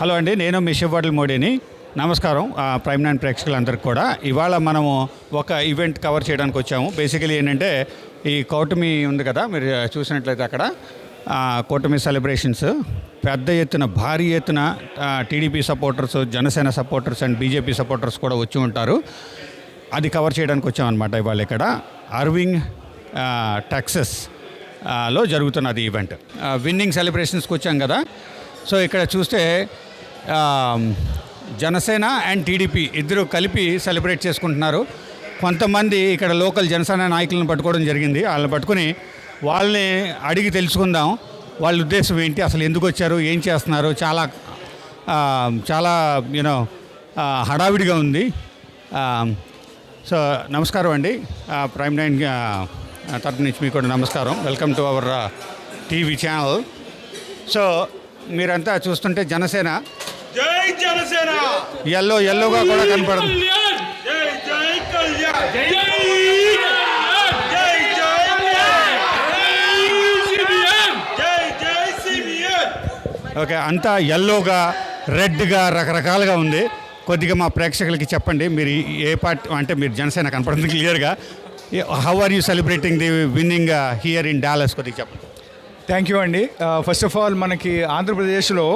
Hello అండి నేను మీ శివపాటిల్ మోడీని. నమస్కారం ప్రైమ్ నైన్ ప్రేక్షకులందరికీ కూడా. ఇవాళ మనము ఒక ఈవెంట్ కవర్ చేయడానికి వచ్చాము. బేసికలీ ఏంటంటే ఈ కౌటమి ఉంది కదా మీరు చూసినట్లయితే అక్కడ. కూటమి సెలబ్రేషన్స్. పెద్ద ఎత్తున భారీ ఎత్తున TDP supporters Janasena supporters and BJP supporters కూడా వచ్చి ఉంటారు. అది కవర్ చేయడానికి వచ్చామన్నమాట ఇవాళ ఇక్కడ. అర్వింగ్ టెక్సస్లో జరుగుతున్నది ఈవెంట్. విన్నింగ్ సెలబ్రేషన్స్కి వచ్చాం కదా. సో ఇక్కడ చూస్తే జనసేన అండ్ టీడీపీ ఇద్దరు కలిపి సెలబ్రేట్ చేసుకుంటున్నారు. కొంతమంది ఇక్కడ లోకల్ జనసేన నాయకులను పట్టుకోవడం జరిగింది. వాళ్ళని పట్టుకుని వాళ్ళని అడిగి తెలుసుకుందాం. వాళ్ళ ఉద్దేశం ఏంటి? అసలు ఎందుకు వచ్చారు? ఏం చేస్తున్నారు? చాలా చాలా యూనో హడావిడిగా ఉంది. సో నమస్కారం అండి. ప్రైమ్ నైన్ తరపు నుంచి మీకు కూడా నమస్కారం. Welcome to our TV channel. So మీరంతా చూస్తుంటే జనసేన ఎల్లో ఎల్లోగా కూడా కనపడుతుంది కళ్యాణ్. జై జై కళ్యాణ్. జై కళ్యాణ్. జై జై కళ్యాణ్ జై జై సిబిఎన్ ఓకే అంతా ఎల్లోగా రెడ్గా రకరకాలుగా ఉంది. కొద్దిగా మా ప్రేక్షకులకి చెప్పండి మీరు ఏ పార్టీ అంటే మీరు జనసేన కనపడుతుంది క్లియర్గా. How are you celebrating the winning here in Dallas కొద్దిగా చెప్పండి. థ్యాంక్ యూ అండి. ఫస్ట్ ఆఫ్ ఆల్ మనకి ఆంధ్రప్రదేశ్లో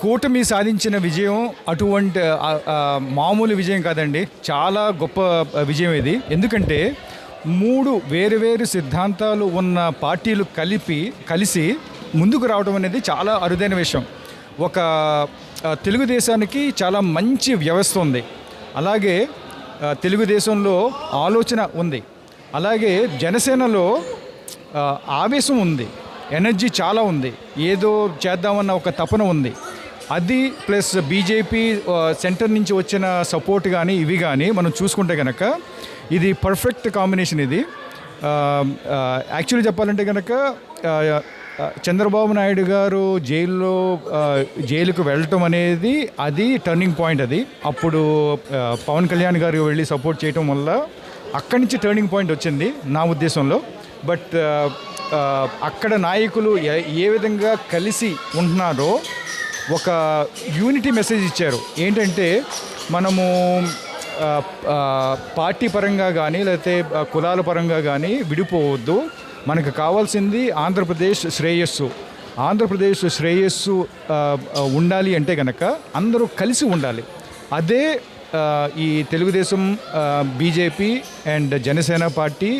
కూటమి సాధించిన విజయం అటువంటి మామూలు విజయం కాదండి. చాలా గొప్ప విజయం ఇది. ఎందుకంటే మూడు వేరు వేరు సిద్ధాంతాలు ఉన్న పార్టీలు కలిపి కలిసి ముందుకు రావడం అనేది చాలా అరుదైన విషయం. ఒక తెలుగుదేశానికి చాలా మంచి వ్యవస్థ ఉంది. అలాగే తెలుగుదేశంలో ఆలోచన ఉంది. అలాగే జనసేనలో ఆవేశం ఉంది. ఎనర్జీ చాలా ఉంది. ఏదో చేద్దామన్న ఒక తపన ఉంది. అది ప్లస్ బీజేపీ సెంటర్ నుంచి వచ్చిన సపోర్ట్ కానీ ఇవి కానీ మనం చూసుకుంటే కనుక ఇది పర్ఫెక్ట్ కాంబినేషన్ ఇది. యాక్చువల్లీ చెప్పాలంటే కనుక చంద్రబాబు నాయుడు గారు జైల్లో జైలుకు వెళ్ళటం అనేది అది టర్నింగ్ పాయింట్ అది. అప్పుడు పవన్ కళ్యాణ్ గారు వెళ్ళి సపోర్ట్ చేయటం వల్ల అక్కడి నుంచి టర్నింగ్ పాయింట్ వచ్చింది నా ఉద్దేశంలో. బట్ అక్కడ నాయకులు ఏ- ఏ విధంగా కలిసి ఉంటున్నారో ఒక యూనిటీ మెసేజ్ ఇచ్చారు. ఏంటంటే మనము పార్టీ పరంగా కానీ లేకపోతే కులాల పరంగా కానీ విడిపోవద్దు. మనకు కావాల్సింది ఆంధ్రప్రదేశ్ శ్రేయస్సు. ఆంధ్రప్రదేశ్ శ్రేయస్సు ఉండాలి అంటే కనుక అందరూ కలిసి ఉండాలి. అదే ఈ Telugu Desam BJP and Janasena party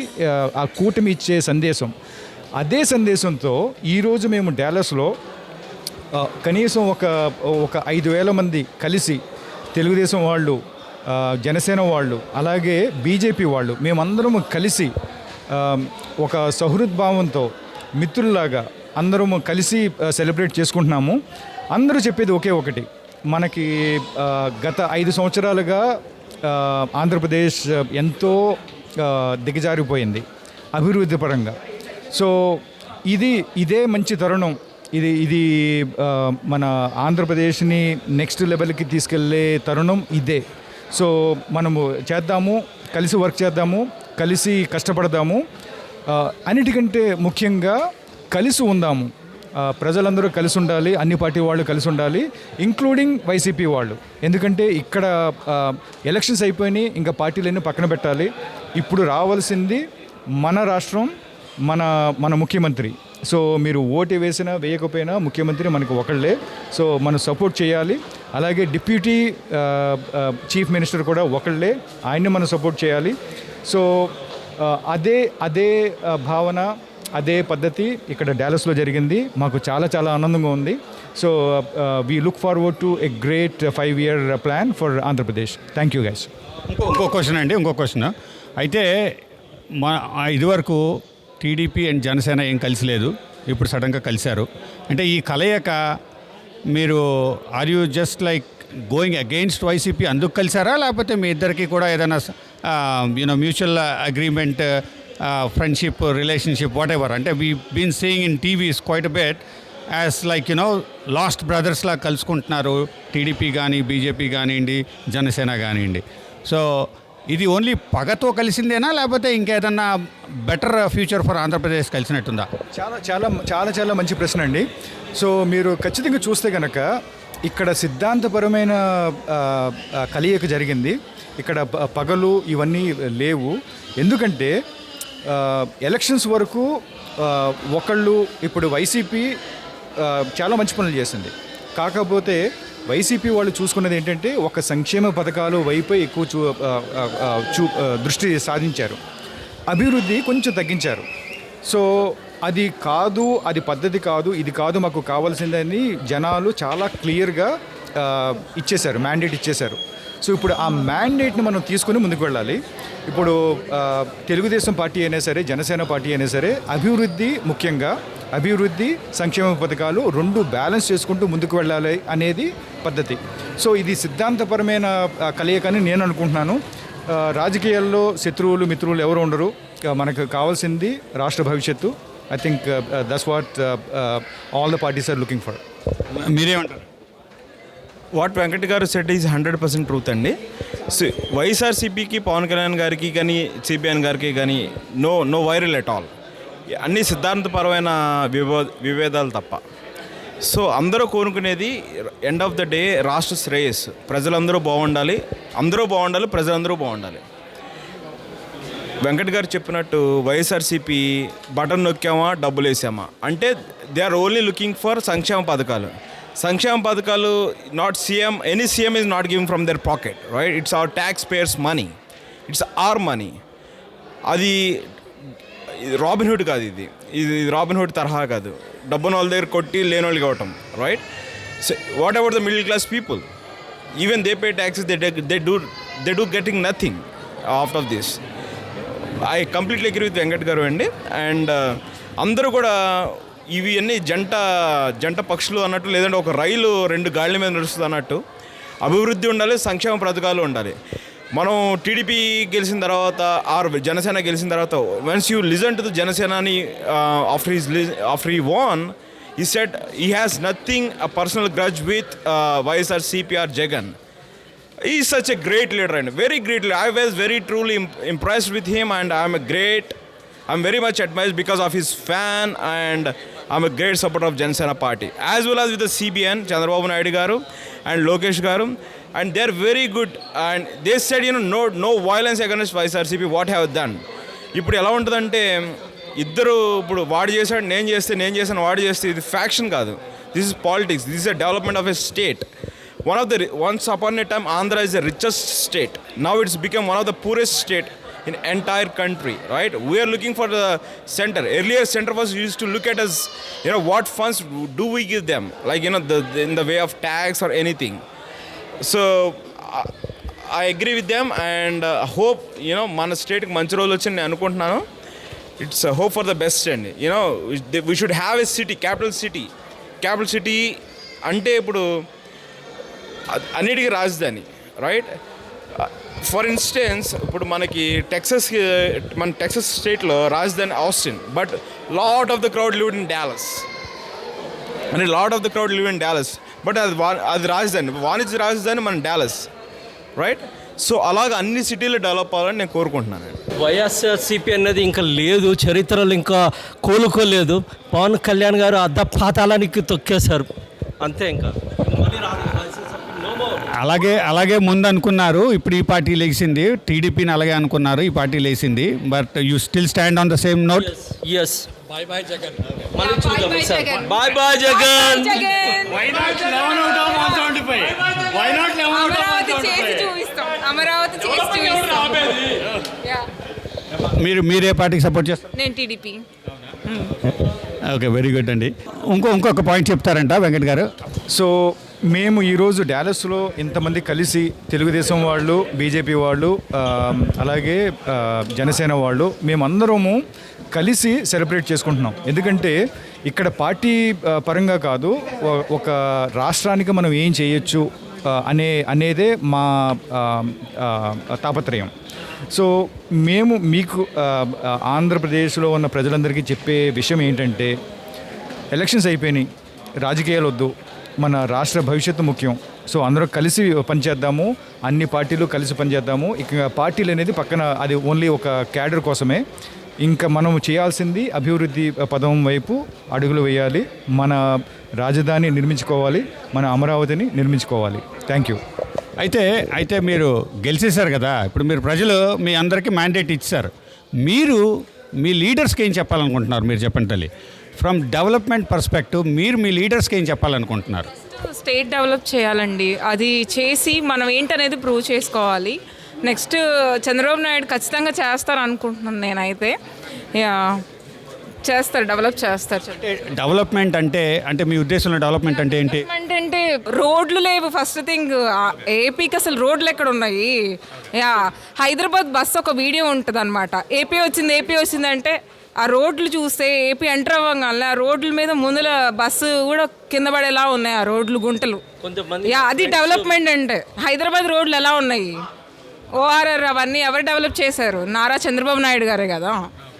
ఆ, కూటమి ఇచ్చే సందేశం. అదే సందేశంతో ఈరోజు మేము డాలస్లో కనీసం ఒక ఒక ఐదు వేల మంది కలిసి తెలుగుదేశం వాళ్ళు జనసేన వాళ్ళు అలాగే బీజేపీ వాళ్ళు మేమందరం కలిసి ఒక సహృద్భావంతో మిత్రుల్లాగా అందరం కలిసి సెలబ్రేట్ చేసుకుంటున్నాము. అందరూ చెప్పేది ఒకే ఒకటి. మనకి గత ఐదు సంవత్సరాలుగా ఆంధ్రప్రదేశ్ ఎంతో దిగజారిపోయింది అభివృద్ధి పరంగా. సో ఇది ఇదే మంచి తరుణం. ఇది ఇది మన ఆంధ్రప్రదేశ్ని నెక్స్ట్ లెవెల్కి తీసుకెళ్ళే తరుణం ఇదే. సో మనము చేద్దాము కలిసి వర్క్ చేద్దాము కలిసి కష్టపడదాము అన్నిటికంటే ముఖ్యంగా కలిసి ఉందాము. ప్రజలందరూ కలిసి ఉండాలి అన్ని పార్టీ వాళ్ళు కలిసి ఉండాలి ఇంక్లూడింగ్ వైసీపీ వాళ్ళు. ఎందుకంటే ఇక్కడ ఎలక్షన్స్ అయిపోయినాయి ఇంకా పార్టీలన్నీ పక్కన పెట్టాలి. ఇప్పుడు రావాల్సింది మన రాష్ట్రం మన మన ముఖ్యమంత్రి. సో మీరు ఓటు వేసినా వేయకపోయినా ముఖ్యమంత్రి మనకు ఒకళ్ళే. సో మనం సపోర్ట్ చేయాలి. అలాగే డిప్యూటీ చీఫ్ మినిస్టర్ కూడా ఒకళ్ళే. ఆయన్ని మనం సపోర్ట్ చేయాలి. సో అదే అదే భావన అదే పద్ధతి ఇక్కడ డాలస్లో జరిగింది. మాకు చాలా చాలా ఆనందంగా ఉంది. So we look forward to a great five year plan for Andhra Pradesh thank you guys ఇంకో ఇంకో క్వశ్చన్ అండి ఇంకో క్వశ్చన్ అయితే మా ఇదివరకు టీడీపీ అండ్ జనసేన ఏం కలిసి లేదు ఇప్పుడు సడన్గా కలిశారు. అంటే ఈ కలయిక మీరు are you just like going against YCP అందుకు కలిసారా లేకపోతే మీ ఇద్దరికి కూడా ఏదైనా you know mutual agreement friendship relationship whatever అంటే we been seeing in TVs quite bit as like you know last బ్రదర్స్లా కలుసుకుంటున్నారు. టీడీపీ కానీ బీజేపీ కానివ్వండి జనసేన కానివ్వండి సో ఇది ఓన్లీ పగతో కలిసిందేనా లేకపోతే ఇంకేదన్నా బెటర్ ఫ్యూచర్ ఫర్ ఆంధ్రప్రదేశ్ కలిసినట్టుందా? చాలా చాలా చాలా చాలా మంచి ప్రశ్న అండి. సో మీరు ఖచ్చితంగా చూస్తే కనుక ఇక్కడ సిద్ధాంతపరమైన ఆ, కలయిక జరిగింది. ఇక్కడ ప- పగలు ఇవన్నీ లేవు. ఎందుకంటే ఎలక్షన్స్ వరకు ఒకళ్ళు ఇప్పుడు వైసీపీ చాలా మంచి పనులు చేసింది. కాకపోతే వైసీపీ వాళ్ళు చూసుకున్నది ఏంటంటే ఒక సంక్షేమ పథకాలు వైపే ఎక్కువ చూ చూ దృష్టి సాధించారు. అభివృద్ధి కొంచెం తగ్గించారు. సో అది కాదు అది పద్ధతి కాదు ఇది కాదు మాకు కావాల్సిందని జనాలు చాలా క్లియర్గా ఇచ్చేశారు మ్యాండేట్ ఇచ్చేశారు. సో ఇప్పుడు ఆ మ్యాండేట్ని మనం తీసుకుని ముందుకు వెళ్ళాలి. ఇప్పుడు తెలుగుదేశం పార్టీ అయినా సరే జనసేన పార్టీ అయినా సరే అభివృద్ధి ముఖ్యంగా అభివృద్ధి సంక్షేమ పథకాలు రెండు బ్యాలెన్స్ చేసుకుంటూ ముందుకు వెళ్ళాలి అనేది పద్ధతి. సో ఇది సిద్ధాంతపరమైన కలయికని నేను అనుకుంటున్నాను. రాజకీయాల్లో శత్రువులు మిత్రులు ఎవరు ఉండరు. మనకు కావాల్సింది రాష్ట్ర భవిష్యత్తు. I think that's what all the parties are looking for మీరేమంటారు? What Venkat garu said is hundred percent truth అండి. సో వైఎస్ఆర్సీపీకి పవన్ కళ్యాణ్ గారికి కానీ సిపిఎన్ గారికి కానీ no no viral at all అన్ని సిద్ధాంతపరమైన వివో విభేదాలు తప్ప. సో అందరూ కోరుకునేది ఎండ్ ఆఫ్ ద డే రాష్ట్ర శ్రేయస్ ప్రజలందరూ బాగుండాలి. అందరూ బాగుండాలి ప్రజలందరూ బాగుండాలి. వెంకట్ గారు చెప్పినట్టు వైఎస్ఆర్సీపీ బటన్ నొక్కామా డబ్బులు వేసామా? అంటే they are only looking for సంక్షేమ పథకాలు. సంక్షేమ పథకాలు not CM any CM is not giving from their pocket right it's our tax payers money it's our money అది ఇది రాబిన్హుడ్ కాదు ఇది. ఇది రాబిన్హుడ్ తరహా కాదు. డబ్బున వాళ్ళ దగ్గర కొట్టి లేని వాళ్ళకి ఇవ్వటం right so what about the middle class people even they pay taxes they they do they do getting nothing after this I completely agree with Venkat garu అండి. అండ్ uh, అందరూ కూడా ఇవి అన్ని జంట జంట పక్షులు అన్నట్టు లేదంటే ఒక రైలు రెండు గాళ్ళ మీద నడుస్తుంది అన్నట్టు. అభివృద్ధి ఉండాలి సంక్షేమ పథకాలు ఉండాలి. మనం టీడీపీ గెలిచిన తర్వాత ఆర్ జనసేన గెలిచిన తర్వాత once you listen to the Janasenani after his after he won he said he has nothing a personal grudge with YSR CPR Jagan He's such a great leader and very great leader. I was very truly imp- impressed with him, and I'm a great, I'm very much admired because of his fan, and I'm a great supporter of Jansena party as well as with the CBN Chandrababu Naidu garu and Lokesh garu, and they are very good and these side you know no violence against YSRCP what have done ఇప్పుడు ఎలా ఉంటుందంటే ఇద్దరు ఇప్పుడు వాడు చేశాడు నేను చేస్తే నేను చేశాను వాడు చేస్తే ఇది ఫ్యాక్షన్ కాదు. This is politics this is a development of a state one of the once upon a time Andhra is the richest state now it's become one of the poorest state in entire country right we're looking for the center earlier center was used to look at us you know what funds do we give them like you know the in the way of tax or anything so I agree with them and hope you know మన స్టేట్కి మంచి రోజులు వచ్చింది నేను అనుకుంటున్నాను. It's hope for the best అండి you know we should have a city capital city capital city అంటే ఇప్పుడు అన్నిటికీ రాజధాని రైట్ ఫర్ ఇన్స్టెన్స్ ఇప్పుడు మనకి టెక్సస్ మన టెక్సస్ స్టేట్లో రాజధాని Austin but lot of the crowd live in Dallas అంటే lot of the crowd live in Dallas but అది వా- అది రాజధాని వాణిజ్య రాజధాని మన డాలస్ రైట్? సో అలాగ అన్ని సిటీలు డెవలప్ అవ్వాలని నేను కోరుకుంటున్నాను. వైఎస్ఆర్సీపీ అనేది ఇంకా లేదు చరిత్రలో ఇంకా కోలుకోలేదు. పవన్ కళ్యాణ్ గారు అర్ధ పాతాళానికి తొక్కేశారు. అంతే ఇంకా మళ్ళీ రాదు వైఎస్ఆర్సీపీ no more. అలాగే అలాగే ముందు అనుకున్నారు ఇప్పుడు ఈ పార్టీ లేచింది. టీడీపీని అలాగే అనుకున్నారు. ఈ పార్టీ లేచింది. But you still stand on the same note? Yes bye bye Jagan మళ్ళీ Yeah, bye చూద్దాం bye ఈసారి. Jagan. Bye bye Jagan Jagan Why not 11 out of 175? Why not 11 out of Amaravati చేసి 175? చూపిస్తాం. అమరావతి చేసి చూపిస్తాం. Yeah. మీరు మీరు పార్టీకి సపోర్ట్ చేస్తారు? నేను టీడీపీ. ఓకే వెరీ గుడ్ అండి. ఇంకో ఇంకొక పాయింట్ చెప్తారంట వెంకట్ గారు. సో మేము ఈరోజు డ్యాలస్లో ఇంతమంది కలిసి తెలుగుదేశం వాళ్ళు బీజేపీ వాళ్ళు అలాగే జనసేన వాళ్ళు మేమందరము కలిసి సెలబ్రేట్ చేసుకుంటున్నాం. ఎందుకంటే ఇక్కడ పార్టీ పరంగా కాదు ఒక రాష్ట్రానికి మనం ఏం చేయొచ్చు అనే అనేదే మా తాపత్రయం. సో మేము మీకు ఆంధ్రప్రదేశ్లో ఉన్న ప్రజలందరికీ చెప్పే విషయం ఏంటంటే ఎలక్షన్స్ అయిపోయినాయి రాజకీయాలు వద్దు మన రాష్ట్ర భవిష్యత్తు ముఖ్యం. సో అందరూ కలిసి పనిచేద్దాము. అన్ని పార్టీలు కలిసి పనిచేద్దాము. ఇక పార్టీలు అనేది పక్కన అది ఓన్లీ ఒక క్యాడర్ కోసమే. ఇంకా మనం చేయాల్సింది అభివృద్ధి పదం వైపు అడుగులు వేయాలి. మన రాజధాని నిర్మించుకోవాలి. మన అమరావతిని నిర్మించుకోవాలి. థ్యాంక్ యూ అయితే అయితే మీరు గెలిచేశారు కదా. ఇప్పుడు మీరు ప్రజలు మీ అందరికీ మ్యాండేట్ ఇచ్చారు. మీరు మీ లీడర్స్కి ఏం చెప్పాలనుకుంటున్నారు మీరు చెప్పండి తల్లి? ఫ్రమ్ డెవలప్మెంట్ పర్స్పెక్టివ్ మీరు మీ లీడర్స్కి ఏం చెప్పాలనుకుంటున్నారు? స్టేట్ డెవలప్ చేయాలండి. అది చేసి మనం ఏంటనేది ప్రూవ్ చేసుకోవాలి. నెక్స్ట్ చంద్రబాబు నాయుడు ఖచ్చితంగా చేస్తారు అనుకుంటున్నాను నేనైతే చేస్తారు డెవలప్ చేస్తారు. డెవలప్మెంట్ అంటే అంటే మీ ఉద్దేశంలో డెవలప్మెంట్ అంటే ఏంటి? అంటే రోడ్లు లేవు. ఫస్ట్ థింగ్ ఏపీకి అసలు రోడ్లు ఎక్కడ ఉన్నాయి యా హైదరాబాద్ బస్ ఒక వీడియో ఉంటుంది అనమాట ఏపీ వచ్చింది ఏపీ వచ్చింది అంటే ఆ రోడ్లు చూస్తే ఏపీ ఎంటర్ అవ్వగానే ఆ రోడ్ల మీద ముందుల బస్సు కూడా కింద పడేలా ఉన్నాయి ఆ రోడ్లు గుంటలు. కొంతమంది యా అది డెవలప్మెంట్ అంటే. హైదరాబాద్ రోడ్లు ఎలా ఉన్నాయి? ఓఆర్ఆర్ అవన్నీ ఎవరు డెవలప్ చేశారు? నారా చంద్రబాబు నాయుడు గారే కదా.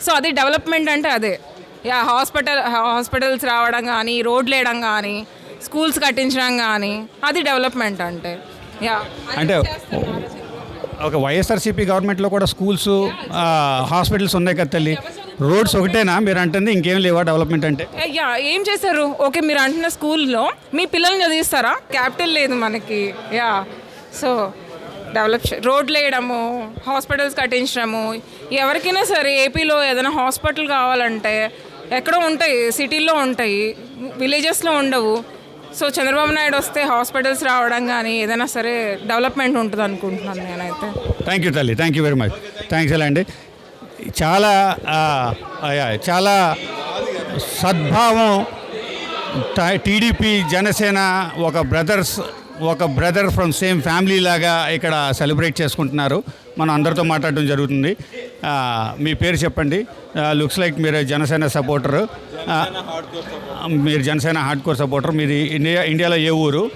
సో అది డెవలప్మెంట్ అంటే అదే. యా హాస్పిటల్ హాస్పిటల్స్ రావడం కానీ రోడ్లు వేయడం కానీ స్కూల్స్ కట్టించడం కానీ అది డెవలప్మెంట్ అంటే. యా అంటే ఒక వైఎస్ఆర్సీపీ గవర్నమెంట్లో కూడా స్కూల్స్ హాస్పిటల్స్ ఉన్నాయి కదా తల్లి. రోడ్స్ ఒకటేనా? మీరు అంటుంది ఇంకేం లేవా డెవలప్మెంట్ అంటే? యా ఏం చేశారు? ఓకే మీరు అంటున్న స్కూల్లో మీ పిల్లల్ని చదివిస్తారా? క్యాపిటల్ లేదు మనకి. యా సో డెవలప్ రోడ్లు వేయడము హాస్పిటల్స్ కట్టించడము ఎవరికైనా సరే ఏపీలో ఏదైనా హాస్పిటల్ కావాలంటే ఎక్కడో ఉంటాయి సిటీల్లో ఉంటాయి విలేజెస్లో ఉండవు. సో చంద్రబాబు నాయుడు వస్తే హాస్పిటల్స్ రావడం కానీ ఏదైనా సరే డెవలప్మెంట్ ఉంటుంది అనుకుంటున్నాను నేనైతే. థ్యాంక్ యూ తల్లి. Thank you very much thanks ఎలా అండి. చాలా చాలా సద్భావం టీడీపీ జనసేన ఒక బ్రదర్స్ ఒక బ్రదర్ ఫ్రమ్ సేమ్ ఫ్యామిలీ లాగా ఇక్కడ సెలబ్రేట్ చేసుకుంటున్నారు. మనం అందరితో మాట్లాడడం జరుగుతుంది. మీ పేరు చెప్పండి. లుక్స్ లైక్ మీరు జనసేన సపోర్టర్. మీరు జనసేన హార్డ్ కోర్ సపోర్టర్. మీది ఇండియా ఇండియాలో ఏ ఊరు?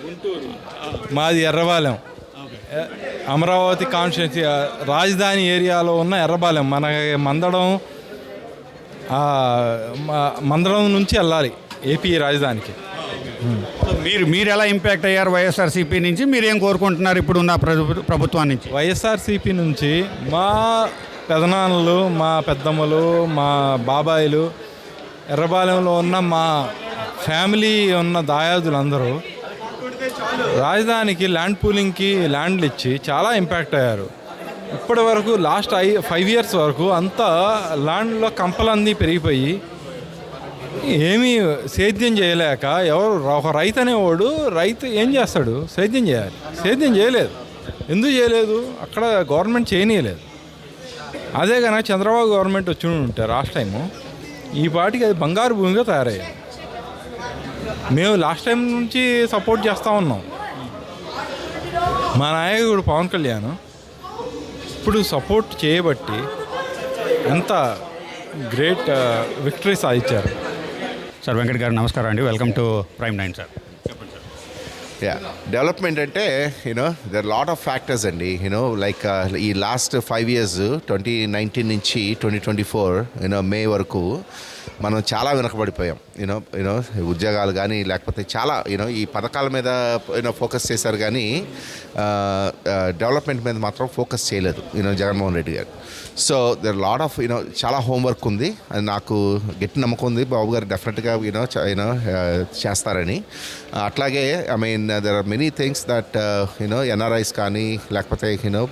మాది ఎర్రబాలెం. అమరావతి కాన్స్టిట్యున్సీ ఆ, రాజధాని ఏరియాలో ఉన్న ఎర్రబాలెం. మన మందడం మందడం నుంచి వెళ్ళాలి. ఏపీ రాజధానికి. మీరు మీరు ఎలా ఇంపాక్ట్ అయ్యారు వైఎస్ఆర్సీపీ నుంచి? మీరు ఏం కోరుకుంటున్నారు ఇప్పుడు ఉన్న ప్రభుత్వం నుంచి? వైఎస్ఆర్సీపీ నుంచి మా పెదనాన్నలు మా పెద్దమ్మలు మా బాబాయిలు ఎర్రబాలెంలో ఉన్న మా ఫ్యామిలీ ఉన్న దాయాదులందరూ రాజధానికి ల్యాండ్ పూలింగ్కి ల్యాండ్లు ఇచ్చి చాలా ఇంపాక్ట్ అయ్యారు. ఇప్పటి వరకు లాస్ట్ ఐ ఫైవ్ ఇయర్స్ వరకు అంతా ల్యాండ్లో కంపలన్నీ పెరిగిపోయి ఏమీ సేద్యం చేయలేక ఎవరు ఒక రైతు అనేవాడు రైతు ఏం చేస్తాడు? సేద్యం చేయాలి. సేద్యం చేయలేదు. ఎందుకు చేయలేదు? అక్కడ గవర్నమెంట్ చేయనీయలేదు. అదే కానీ చంద్రబాబు గవర్నమెంట్ వచ్చి ఉంటే లాస్ట్ టైము ఈ పాటికి అది బంగారు భూమిగా తయారయ్యాయి. మేము లాస్ట్ టైం నుంచి సపోర్ట్ చేస్తూ ఉన్నాం. మా నాయకుడు పవన్ కళ్యాణ్ ఇప్పుడు సపోర్ట్ చేయబట్టి ఎంత గ్రేట్ విక్టరీ సాధించారు. సార్ వెంకట్ గారు నమస్కారం అండి. Welcome to prime nine sir yeah development అంటే you know their lot of factors అండి. యూనో లైక్ uh, ఈ last five years twenty nineteen నుంచి twenty twenty four you know May వరకు మనం చాలా వెనకబడిపోయాం. యూనో యూనో ఉద్యోగాలు కానీ లేకపోతే చాలా యూనో ఈ పథకాల మీద యూనో ఫోకస్ చేశారు కానీ uh, uh, డెవలప్మెంట్ మీద మాత్రం ఫోకస్ చేయలేదు. యూనో జగన్మోహన్ రెడ్డి గారు. So there lot of you know చాలా హోంవర్క్ ఉంది. అది నాకు గట్టి నమ్మకం ఉంది. బాబు గారు డెఫినెట్గా యూనో యూనో చేస్తారని. అట్లాగే I mean there are many things that you know NRIs కానీ లేకపోతే యూనో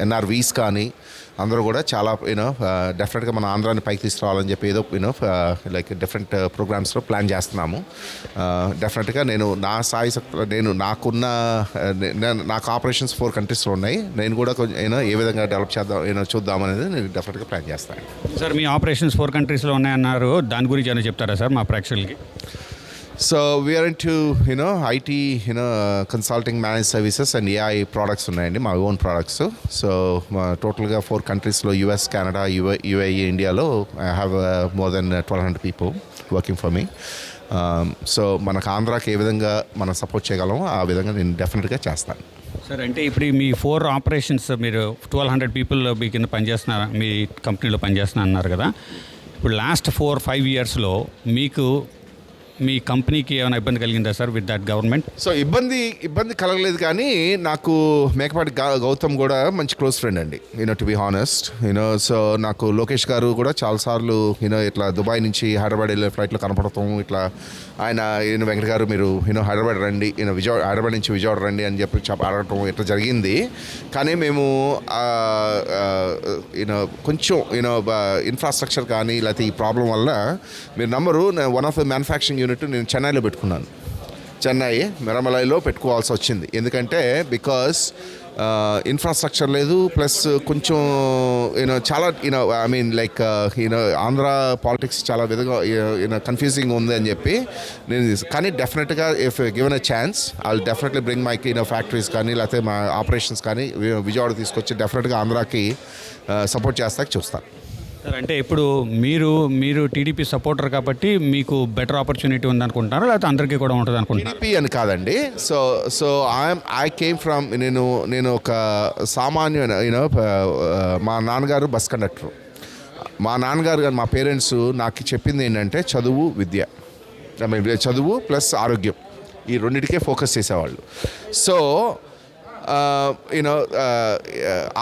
ఎన్ఆర్వీస్ కానీ అందరూ కూడా చాలా యూనో డెఫినెట్గా మన ఆంధ్రాని పైకి తీసుకురావాలని చెప్పి ఏదో యూనో లైక్ డిఫరెంట్ ప్రోగ్రామ్స్లో ప్లాన్ చేస్తున్నాము. డెఫినెట్గా నేను నా సాయి నేను నాకున్న నేను- నాకు ఆపరేషన్స్ ఫోర్ కంట్రీస్లో ఉన్నాయి. నేను కూడా కొంచెం యూనో ఏ విధంగా డెవలప్ చేద్దాం యూనో చూద్దామని అనేది నేను డెఫినెట్గా ప్లాన్ చేస్తాను. సార్ మీ ఆపరేషన్స్ ఫోర్ కంట్రీస్లో ఉన్నాయన్నారు. దాని గురించి ఏమైనా చెప్తారా సార్ మా ప్రేక్షకులకి? So we're in to you know IT you know consulting manage services and AI products ఉన్నాయండి మా ఓన్ ప్రోడక్ట్స్ సో టోటల్గా ఫోర్ కంట్రీస్లో యూఎస్ కెనడా యుఏ యుఏఈ ఇండియాలో I have more than twelve hundred people working for me so మనకు ఆంధ్రాకి ఏ విధంగా మనం support చేయగలమో ఆ విధంగా నేను డెఫినెట్గా చేస్తాను. సార్ అంటే ఇప్పుడు మీ ఫోర్ ఆపరేషన్స్ మీరు ట్వెల్వ్ హండ్రెడ్ పీపుల్ మీ కింద పనిచేస్తున్నారు మీ కంపెనీలో పనిచేస్తున్నా అన్నారు కదా. ఇప్పుడు లాస్ట్ ఫోర్ ఫైవ్ ఇయర్స్లో మీకు మీ కంపెనీకి ఏమైనా ఇబ్బంది కలిగిందా sir with that government so ఇబ్బంది ఇబ్బంది కలగలేదు కానీ నాకు మేకపాటి గౌతమ్ కూడా మంచి క్లోజ్ ఫ్రెండ్ అండి. You know to be honest you know so నాకు లోకేష్ గారు కూడా చాలాసార్లు యూనో ఇట్లా దుబాయ్ నుంచి హైదరాబాద్ వెళ్ళే ఫ్లైట్లో కనపడతాం ఇట్లా ఆయన ఈయన వెంకట గారు మీరు యూనో హైదరాబాద్ రండి ఈయన విజయవాడ హైదరాబాద్ నుంచి విజయవాడ రండి అని చెప్పి చెప్ప అడగటం ఇట్లా జరిగింది. కానీ మేము యూనో కొంచెం యూనో ఇన్ఫ్రాస్ట్రక్చర్ కానీ లేకపోతే ఈ ప్రాబ్లం వల్ల మీరు number one of the manufacturing unit నేను చెన్నైలో పెట్టుకున్నాను. చెన్నై మెరమలైలో పెట్టుకోవాల్సి వచ్చింది. ఎందుకంటే బికాస్ ఇన్ఫ్రాస్ట్రక్చర్ లేదు ప్లస్ కొంచెం యూనో చాలా you know I mean like you know Andhra politics చాలా విధంగా యూనో కన్ఫ్యూజింగ్ ఉంది అని చెప్పి నేను కానీ డెఫినెట్గా if given a chance I definitely bring my you know factories కానీ లేకపోతే మా ఆపరేషన్స్ కానీ విజయవాడ తీసుకొచ్చి డెఫినెట్గా ఆంధ్రాకి uh, సపోర్ట్ చేస్తాకి చూస్తాను సార్ అంటే ఇప్పుడు మీరు మీరు టీడీపీ సపోర్టర్ కాబట్టి మీకు బెటర్ ఆపర్చునిటీ ఉందనుకుంటున్నారా? లేకపోతే అందరికీ కూడా ఉంటుంది అనుకుంటున్నారు? టీడీపీ అని కాదండి. So so I'm I came from నేను నేను ఒక సామాన్య యూనో మా నాన్నగారు బస్ కండక్టర్ మా నాన్నగారు కానీ మా పేరెంట్స్ నాకు చెప్పింది ఏంటంటే చదువు విద్య. చదువు ప్లస్ ఆరోగ్యం. ఈ రెండింటికే ఫోకస్ చేసేవాళ్ళు. సో యూనో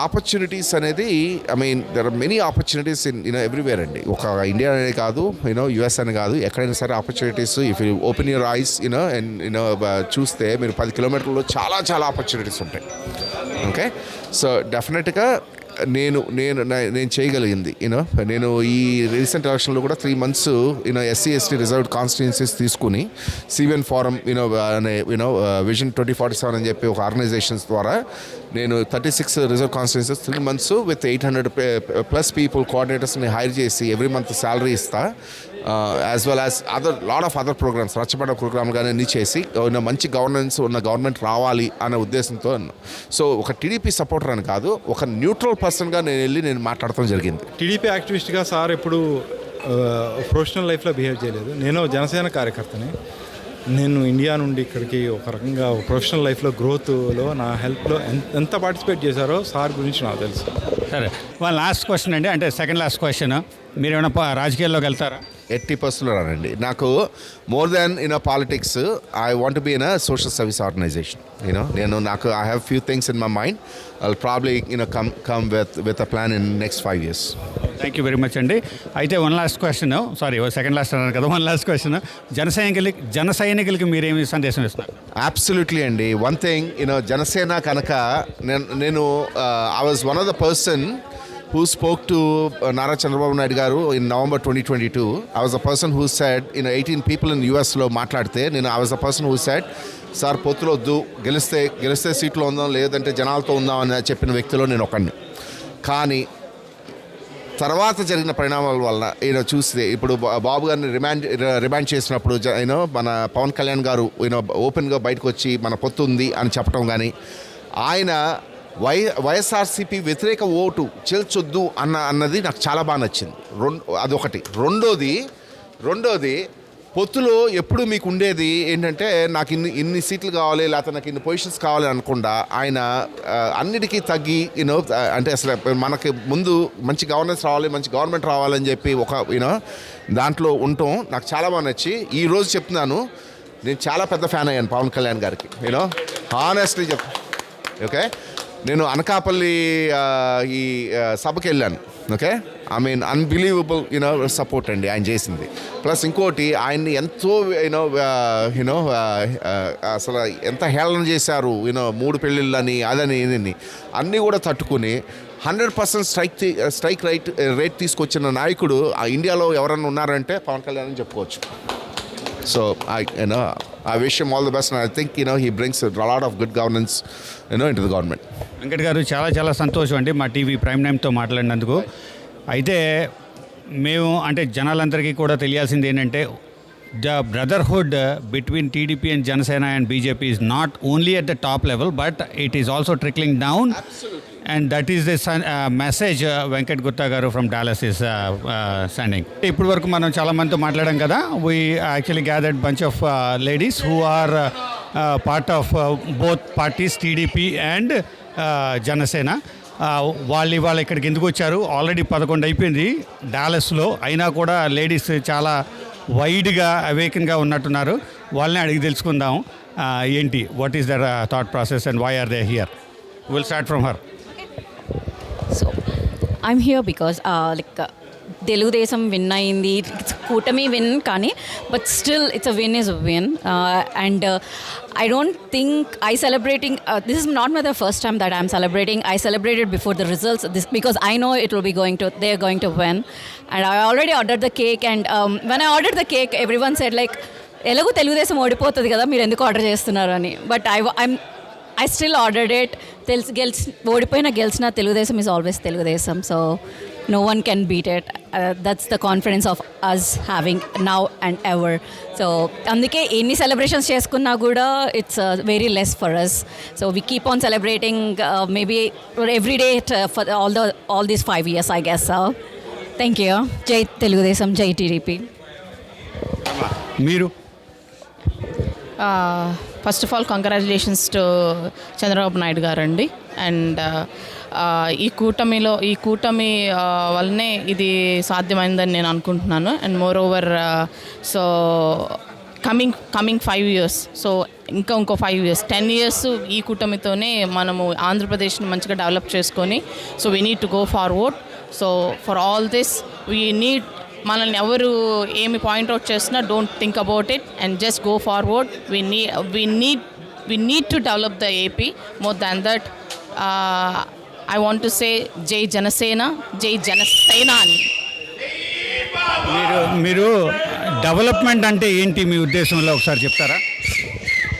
ఆపర్చునిటీస్ అనేది I mean there are many opportunities in you know everywhere అండి. ఒక ఇండియా అనే కాదు యూనో యుఎస్ అని కాదు ఎక్కడైనా సరే opportunities if you open your eyes you know and you know చూస్తే మీరు పది కిలోమీటర్లో చాలా చాలా ఆపర్చునిటీస్ ఉంటాయి. ఓకే సో డెఫినెట్గా నేను నేను నేను చేయగలిగింది యూనో నేను ఈ రీసెంట్ ఎలక్షన్లో కూడా three months you know SC ST reserved constituencies తీసుకుని సివిఎన్ ఫారం యూనో అనే you know vision twenty forty seven అని చెప్పి ఒక ఆర్గనైజేషన్స్ ద్వారా నేను thirty six reserve constituencies three months with eight hundred plus people కోఆర్డినేటర్స్ని hire చేసి ఎవ్రీ మంత్ శాలరీ ఇస్తా. As well as other lot of other programmes Rachabanda programme కానీ అన్ని చేసి ఉన్న మంచి గవర్నెన్స్ ఉన్న గవర్నమెంట్ రావాలి అనే ఉద్దేశంతో సో ఒక టీడీపీ సపోర్టర్ అని కాదు ఒక న్యూట్రల్ పర్సన్గా నేను వెళ్ళి నేను మాట్లాడటం జరిగింది. టీడీపీ యాక్టివిస్ట్గా సార్ ఎప్పుడు ప్రొఫెషనల్ లైఫ్లో బిహేవ్ చేయలేదు. నేను జనసేన కార్యకర్తని. నేను ఇండియా నుండి ఇక్కడికి ఒక రకంగా ప్రొఫెషనల్ లైఫ్లో గ్రోత్లో నా హెల్ప్లో ఎంత పార్టిసిపేట్ చేశారో సార్ గురించి నాకు తెలుసు. సరే. వాళ్ళ లాస్ట్ క్వశ్చన్ అండి అంటే సెకండ్ లాస్ట్ క్వశ్చన్ మీరు ఏమైనా రాజకీయాల్లోకి వెళ్తారా? ఎట్టి పర్సెంట్ రానండి. నాకు more than in politics I want be in a social service organisation you know నేను నాకు I have few things in my mind I probably you know come come with with a plan in next five years thank you very much అండి అయితే one last question sorry second last అన్నారు కదా one last question జన సైనికులకి జన సైనికులకి మీరేమి సందేశం ఇస్తున్నారు? అబ్సల్యూట్లీ అండి వన్ థింగ్ యూనో జనసేన కనుక నేను నేను I was one of the person who spoke to Nara Chandrababu Naidu గారు in November twenty twenty two I was a person who said in eighteen people in యూఎస్లో మాట్లాడితే నేను I was a person who said sir పొత్తులు వద్దు గెలిస్తే గెలిస్తే సీట్లో ఉందాం లేదంటే జనాలతో ఉందాం అని చెప్పిన వ్యక్తిలో నేను ఒకడిని కానీ తర్వాత జరిగిన పరిణామాల వలన ఈయన చూస్తే ఇప్పుడు బాబు గారిని రిమాండ్ రిమాండ్ చేసినప్పుడు జ- యూనో మన పవన్ కళ్యాణ్ గారు యూనో ఓపెన్గా బయటకు వచ్చి మన పొత్తు ఉంది అని చెప్పడం కానీ ఆయన వై వైఎస్ఆర్సీపీ వ్యతిరేక ఓటు చేల్చొద్దు అన్న అన్నది నాకు చాలా బాగా నచ్చింది. రెండు అదొకటి. రెండోది రెండోది పొత్తులో ఎప్పుడు మీకు ఉండేది ఏంటంటే నాకు ఇన్ని ఇన్ని సీట్లు కావాలి లేకపోతే నాకు ఇన్ని పొజిషన్స్ కావాలి అనకుండా ఆయన అన్నిటికీ తగ్గి యూనో అంటే అసలు మనకి ముందు మంచి గవర్నెన్స్ రావాలి మంచి గవర్నమెంట్ రావాలని చెప్పి ఒక యూనో దాంట్లో ఉండటం నాకు చాలా బాగా నచ్చి ఈ రోజు చెప్తున్నాను. నేను చాలా పెద్ద ఫ్యాన్ అయ్యాను పవన్ కళ్యాణ్ గారికి యూనో హానెస్ట్లీ చెప్ ఓకే నేను అనకాపల్లి ఈ సభకి వెళ్ళాను okay? I mean unbelievable you know support అండి ఆయన చేసింది. ప్లస్ ఇంకోటి ఆయన్ని ఎంతో యూనో యూనో అసలు ఎంత హేళన చేశారు యూనో మూడు పెళ్ళిళ్ళని అదని ఇదని అన్నీ కూడా తట్టుకుని hundred percent strike strike right rate తీసుకొచ్చిన నాయకుడు ఆ ఇండియాలో ఎవరన్నా ఉన్నారంటే పవన్ కళ్యాణ్ అని చెప్పుకోవచ్చు. So I, you know, I wish him all the best, and I think you know he brings a lot of good governance, you know, into the government. Venkat గారు చాలా చాలా సంతోషం అండి మా టీవీ ప్రైమ్ టైంతో మాట్లాడినందుకు అయితే మేము అంటే జనాలందరికీ కూడా తెలియాల్సింది ఏంటంటే the brotherhood between TDP and Janasena and BJP is not only at the top level but it is also trickling down and that is the message Venkat Gupta గారు ఫ్రమ్ డాలస్ ఇస్ సెండింగ్ ఇప్పటి వరకు మనం చాలా మందితో మాట్లాడాం కదా we actually gathered bunch of ladies who are part of both parties TDP and Janasena వాళ్ళు ఇవాళ ఇక్కడికి ఎందుకు వచ్చారు? ఆల్రెడీ పదకొండు అయిపోయింది. డాలస్లో అయినా కూడా లేడీస్ చాలా వైడ్గా అవేకన్గా ఉన్నట్టున్నారు. వాళ్ళని అడిగి తెలుసుకుందాం. Uh, ఏంటి? What is their thought process and why are they here will start from her so I'm here because like Telugu Desam win అయింది. కూటమి విన్ కానీ but still it's a win is a win and I don't think I celebrating this is not my the first time that I'm celebrating I celebrated before the results this because I know it will be going to they are going to win and I already order the cake and when I order the cake every one said like ఎలాగో తెలుగుదేశం ఓడిపోతుంది కదా మీరు ఎందుకు order చేస్తున్నారు అని. But I I'm I still ordered it తెలిసి గెలిచి ఓడిపోయిన గెలిచిన Telugu Desam is always Telugu Desam. So no one can beat it that's the confidence of us having now and ever so అందుకే ఎన్ని సెలబ్రేషన్స్ చేసుకున్నా కూడా it's very less for us so we keep on celebrating maybe every day for all the all these five years I guess thank you జై తెలుగుదేశం జై TDP మీరు? First of all congratulations to Chandrababu Naidu గారండి. And uh, uh, ఈ కూటమిలో ఈ కూటమి uh, వల్లనే ఇది సాధ్యమైందని నేను అనుకుంటున్నాను. And moreover so coming coming five years so ఇంకా ఇంకో ఫైవ్ ఇయర్స్ టెన్ ఇయర్స్ ఈ కూటమితోనే మనము ఆంధ్రప్రదేశ్ని మంచిగా డెవలప్ చేసుకొని so we need to go forward so for all this we need మనల్ని ఎవరు ఏమి పాయింట్అవుట్ చేసినా don't think about it and just go forward. We need we need we need to develop the AP more than that I want to say జై జనసేన జై జనసేన అని. మీరు మీరు development అంటే ఏంటి మీ ఉద్దేశంలో ఒకసారి చెప్తారా?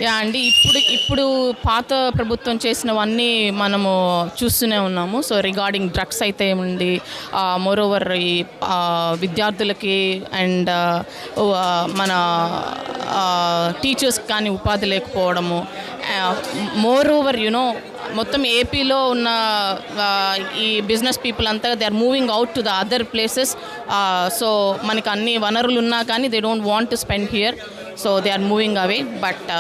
యా అండి ఇప్పుడు ఇప్పుడు పాత ప్రభుత్వం చేసినవన్నీ మనము చూస్తూనే ఉన్నాము. సో రిగార్డింగ్ డ్రగ్స్ అయితే ఉంది మోర్ ఓవర్ ఈ విద్యార్థులకి అండ్ మన టీచర్స్ కానీ ఉపాధి లేకపోవడము. మోర్ ఓవర్ యునో మొత్తం ఏపీలో ఉన్న ఈ బిజినెస్ పీపుల్ అంతా they are moving out to the other places so మనకు అన్ని వనరులు ఉన్నా కానీ they don't want to spend here so they are moving away but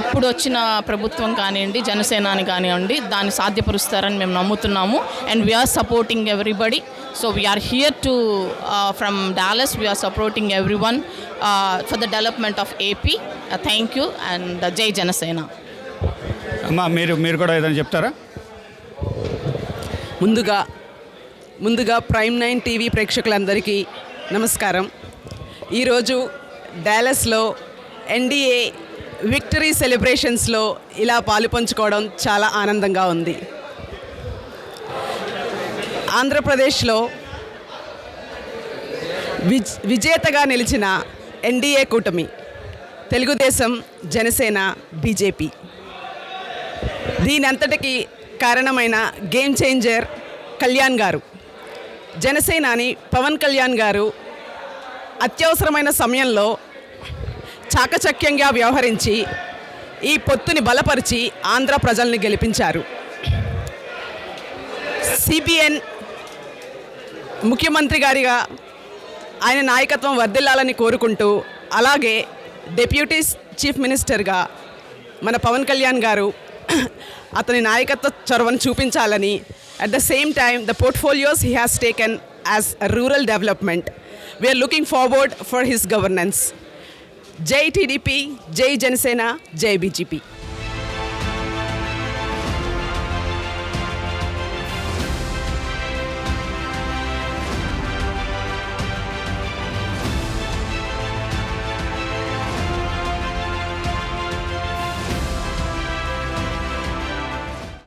ఇప్పుడు వచ్చిన ప్రభుత్వం కానివ్వండి జనసేనాని కానివ్వండి దాన్ని సాధ్యపరుస్తారని మేము నమ్ముతున్నాము. And we're supporting everybody so we're here to from Dallas we're supporting everyone for the development of AP thank you and జై జనసేన అమ్మా మీరు మీరు కూడా ఏదైనా చెప్తారా? ముందుగా ముందుగా ప్రైమ్ నైన్ టీవీ ప్రేక్షకులందరికీ నమస్కారం. ఈరోజు డాలస్లో ఎన్డీఏ విక్టరీ సెలబ్రేషన్స్లో ఇలా పాలు పంచుకోవడం చాలా ఆనందంగా ఉంది. ఆంధ్రప్రదేశ్లో విజ్ విజేతగా నిలిచిన ఎన్డీఏ కూటమి తెలుగుదేశం జనసేన బీజేపీ దీనంతటికి కారణమైన గేమ్ చేంజర్ కళ్యాణ్ గారు. జనసేనాని పవన్ కళ్యాణ్ గారు అత్యవసరమైన సమయంలో చాకచక్యంగా వ్యవహరించి ఈ పొత్తుని బలపరిచి ఆంధ్ర ప్రజల్ని గెలిపించారు. సిపిఎన్ ముఖ్యమంత్రి గారిగా ఆయన నాయకత్వం వర్ధిల్లాలని కోరుకుంటూ అలాగే డెప్యూటీ చీఫ్ మినిస్టర్గా మన పవన్ కళ్యాణ్ గారు అతని నాయకత్వ చొరవను చూపించాలని at the same time the portfolios he has taken as rural development. We are looking forward for his governance. JTDP, TDP, Jai Jansena,